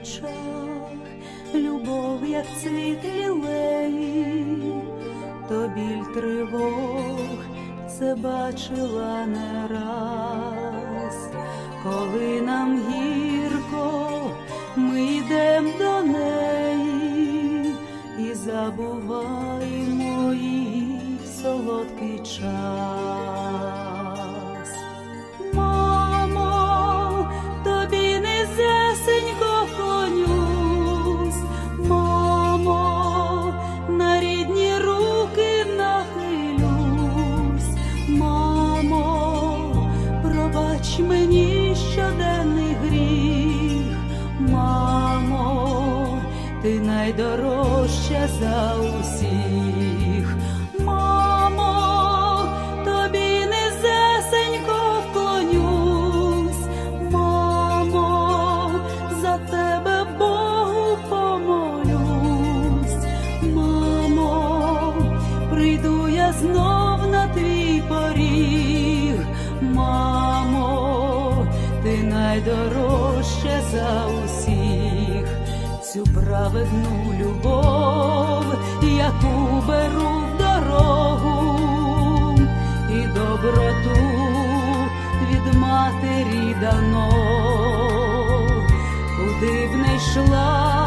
очах, любов, як цвіт лілеї, то біль тривог. Це бачила не раз, коли нам гірко ми йдемо до неї. І забуваємо її солодкий час. Мені щоденний гріх, мамо, ти найдорожча за усіх. Мамо, тобі низесенько вклонюсь, мамо, за тебе Богу помолюсь, мамо, прийду я знов ти найдорожча за усіх, цю праведну любов, яку беру в дорогу, і доброту від матері дано, куди б не йшла